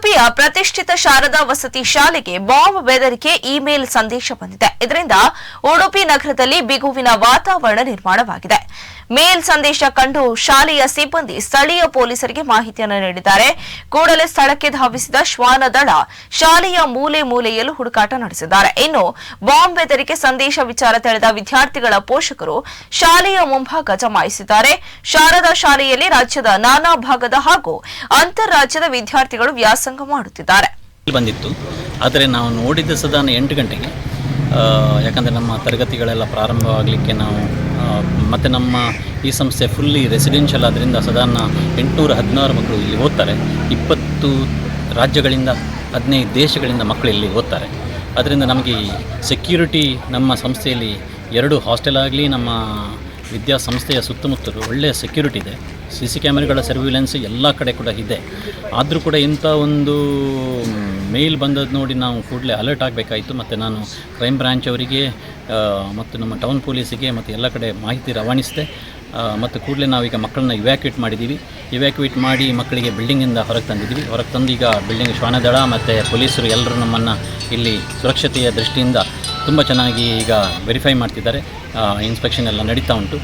ಉಡುಪಿಯ ಪ್ರತಿಷ್ಠಿತ ಶಾರದಾ ವಸತಿ ಶಾಲೆಗೆ ಬಾಂಬ್ ಬೆದರಿಕೆ ಇಮೇಲ್ ಸಂದೇಶ ಬಂದಿದೆ. ಇದರಿಂದ ಉಡುಪಿ ನಗರದಲ್ಲಿ ಬಿಗುವಿನ ವಾತಾವರಣ ನಿರ್ಮಾಣವಾಗಿದೆ. ಮೇಲ್ ಸಂದೇಶ ಕಂಡು ಶಾಲೆಯ ಸಿಬ್ಬಂದಿ ಸ್ಥಳೀಯ ಪೊಲೀಸರಿಗೆ ಮಾಹಿತಿಯನ್ನು ನೀಡಿದ್ದಾರೆ. ಕೂಡಲೇ ಸ್ಥಳಕ್ಕೆ ಧಾವಿಸಿದ ಶ್ವಾನ ದಳ ಶಾಲೆಯ ಮೂಲೆ ಮೂಲೆಯಲ್ಲೂ ಹುಡುಕಾಟ ನಡೆಸಿದ್ದಾರೆ. ಇನ್ನು ಬಾಂಬ್ ಬೆದರಿಕೆ ಸಂದೇಶ ವಿಚಾರ ತಿಳಿದ ವಿದ್ಯಾರ್ಥಿಗಳ ಪೋಷಕರು ಶಾಲೆಯ ಮುಂಭಾಗ ಜಮಾಯಿಸಿದ್ದಾರೆ. ಶಾರದಾ ಶಾಲೆಯಲ್ಲಿ ರಾಜ್ಯದ ನಾನಾ ಭಾಗದ ಹಾಗೂ ಅಂತಾರಾಜ್ಯದ ವಿದ್ಯಾರ್ಥಿಗಳು ವ್ಯಾಸಂಗ ಮಾಡುತ್ತಿದ್ದಾರೆ. ಬಂದಿತ್ತು. ಆದರೆ ನಾವು ನೋಡಿದ ಸದಾನ ಎಂಟು ಗಂಟೆಗೆ ಯಾಕಂದರೆ ನಮ್ಮ ತರಗತಿಗಳೆಲ್ಲ ಪ್ರಾರಂಭವಾಗಲಿಕ್ಕೆ ನಾವು ಮತ್ತು ನಮ್ಮ ಈ ಸಂಸ್ಥೆ ಫುಲ್ಲಿ ರೆಸಿಡೆನ್ಷಿಯಲ್ ಆದ್ದರಿಂದ ಸಾಧಾರಣ ಎಂಟುನೂರ ಹದಿನಾರು ಮಕ್ಕಳು ಇಲ್ಲಿ ಓದ್ತಾರೆ. ಇಪ್ಪತ್ತು ರಾಜ್ಯಗಳಿಂದ ಹದಿನೈದು ದೇಶಗಳಿಂದ ಮಕ್ಕಳು ಇಲ್ಲಿ ಓದ್ತಾರೆ. ಅದರಿಂದ ನಮಗೆ ಸೆಕ್ಯೂರಿಟಿ ನಮ್ಮ ಸಂಸ್ಥೆಯಲ್ಲಿ ಎರಡು ಹಾಸ್ಟೆಲ್ ಆಗಲಿ, ನಮ್ಮ ವಿದ್ಯಾಸಂಸ್ಥೆಯ ಸುತ್ತಮುತ್ತಲು ಒಳ್ಳೆಯ ಸೆಕ್ಯೂರಿಟಿ ಇದೆ. ಸಿ ಸಿ ಕ್ಯಾಮೆರಾಗಳ ಸರ್ವಿಲೆನ್ಸ್ ಎಲ್ಲ ಕಡೆ ಕೂಡ ಇದೆ. ಆದರೂ ಕೂಡ ಇಂಥ ಒಂದು ಮೇಲ್ ಬಂದದ್ದು ನೋಡಿ ನಾವು ಕೂಡಲೇ ಅಲರ್ಟ್ ಆಗಬೇಕಾಯಿತು. ಮತ್ತು ನಾನು ಕ್ರೈಮ್ ಬ್ರಾಂಚ್ ಅವರಿಗೆ ಮತ್ತು ನಮ್ಮ ಟೌನ್ ಪೊಲೀಸಿಗೆ ಮತ್ತು ಎಲ್ಲ ಕಡೆ ಮಾಹಿತಿ ರವಾನಿಸಿದೆ. ಮತ್ತು ಕೂಡಲೇ ನಾವೀಗ ಮಕ್ಕಳನ್ನ ಇವ್ಯಾಕ್ಯುಯೇಟ್ ಮಾಡಿದ್ದೀವಿ ಇವ್ಯಾಕ್ಯುಯೇಟ್ ಮಾಡಿ ಮಕ್ಕಳಿಗೆ ಬಿಲ್ಡಿಂಗಿಂದ ಹೊರಗೆ ತಂದಿದ್ದೀವಿ ಹೊರಗೆ ತಂದು ಈಗ ಬಿಲ್ಡಿಂಗ್ ಶ್ವಾನದಳ, ಮತ್ತು ಪೊಲೀಸರು ಎಲ್ಲರೂ ನಮ್ಮನ್ನು ಇಲ್ಲಿ ಸುರಕ್ಷತೆಯ ದೃಷ್ಟಿಯಿಂದ ತುಂಬ ಚೆನ್ನಾಗಿ ಈಗ ವೆರಿಫೈ ಮಾಡ್ತಿದ್ದಾರೆ. ಇನ್ಸ್ಪೆಕ್ಷನ್ ಎಲ್ಲ ನಡೀತಾ ಉಂಟು.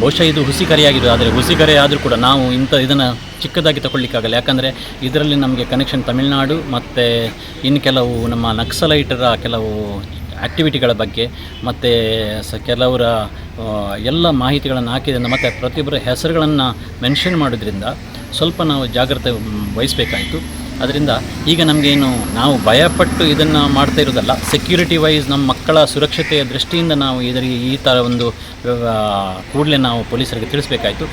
ಬಹುಶಃ ಇದು ಹುಸಿ ಕರೆಯಾಗಿದೆ ಆದರೆ ಹುಸಿ ಕರೆ ಆದರೂ ಕೂಡ ನಾವು ಇಂಥ ಇದನ್ನು ಚಿಕ್ಕದಾಗಿ ತಗೊಳ್ಳಿಕ್ಕಾಗಲ್ಲ. ಯಾಕಂದರೆ ಇದರಲ್ಲಿ ನಮಗೆ ಕನೆಕ್ಷನ್ ತಮಿಳುನಾಡು ಮತ್ತು ಇನ್ನು ಕೆಲವು ನಮ್ಮ ನಕ್ಸಲೈಟರ ಕೆಲವು ಆ್ಯಕ್ಟಿವಿಟಿಗಳ ಬಗ್ಗೆ, ಮತ್ತು ಸ ಕೆಲವರ ಎಲ್ಲ ಮಾಹಿತಿಗಳನ್ನು ಹಾಕಿದ್ರಿಂದ ಮತ್ತು ಪ್ರತಿಯೊಬ್ಬರ ಹೆಸರುಗಳನ್ನು ಮೆನ್ಷನ್ ಮಾಡೋದ್ರಿಂದ ಸ್ವಲ್ಪ ನಾವು ಜಾಗ್ರತೆ ವಹಿಸಬೇಕಾಯಿತು. ಅದರಿಂದ ಈಗ ನಮಗೇನು ನಾವು ಭಯಪಟ್ಟು ಇದನ್ನು ಮಾಡ್ತಾ ಇರೋದಲ್ಲ ಸೆಕ್ಯೂರಿಟಿ ವೈಸ್ ನಮ್ಮ ಮಕ್ಕಳ ಸುರಕ್ಷತೆಯ ದೃಷ್ಟಿಯಿಂದ ನಾವು ಇದರಿಗೆ ಈ ಥರ ಒಂದು ಕೂಡಲೇ ನಾವು ಪೊಲೀಸರಿಗೆ ತಿಳಿಸ್ಬೇಕಾಯಿತು.